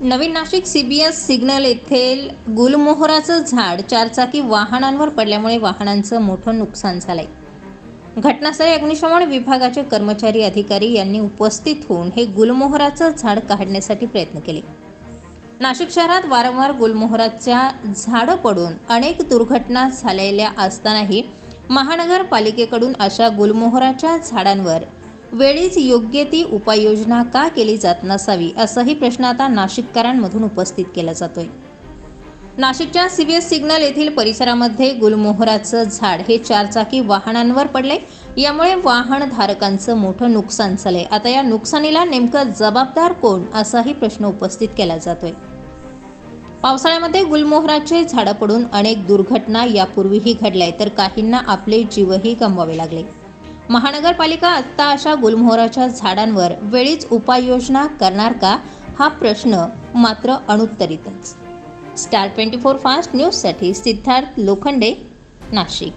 नवीन Nashik CBS signal येथील गुलमोहराचं झाड चारचाकी वाहनांवर पडल्यामुळे वाहनांचं मोठं नुकसान झालंय. घटनास्थळी अग्निशमन विभागाचे कर्मचारी अधिकारी यांनी उपस्थित होऊन हे गुलमोहराचं झाड काढण्यासाठी प्रयत्न केले. नाशिक शहरात वारंवार गुलमोहराच्या झाडं पडून अनेक दुर्घटना झालेल्या असतानाही महानगरपालिकेकडून अशा गुलमोहराच्या झाडांवर वेळीच योग्य ती उपाययोजना का केली जात नसावी असाही प्रश्न आता नाशिककरांमधून उपस्थित केला जातोय. नाशिकच्या सीबीएस सिग्नल येथील परिसरामध्ये गुलमोहराचं झाड हे चारचाकी वाहनांवर पडले यामुळे वाहनधारकांचं मोठं नुकसान झालंय. आता या नुकसानीला नेमकं जबाबदार कोण असाही प्रश्न उपस्थित केला जातोय. पावसाळ्यामध्ये गुलमोहराचे झाडं पडून अनेक दुर्घटना यापूर्वीही घडल्या तर काहींना आपले जीवही गमवावे लागले. महानगरपालिका आत्ता अशा गुलमोहराच्या झाडांवर वेळीच उपाययोजना करणार का? हा प्रश्न मात्र अनुत्तरितच स्टार ट्वेंटी फोर फास्ट न्यूजसाठी सिद्धार्थ लोखंडे नाशिक.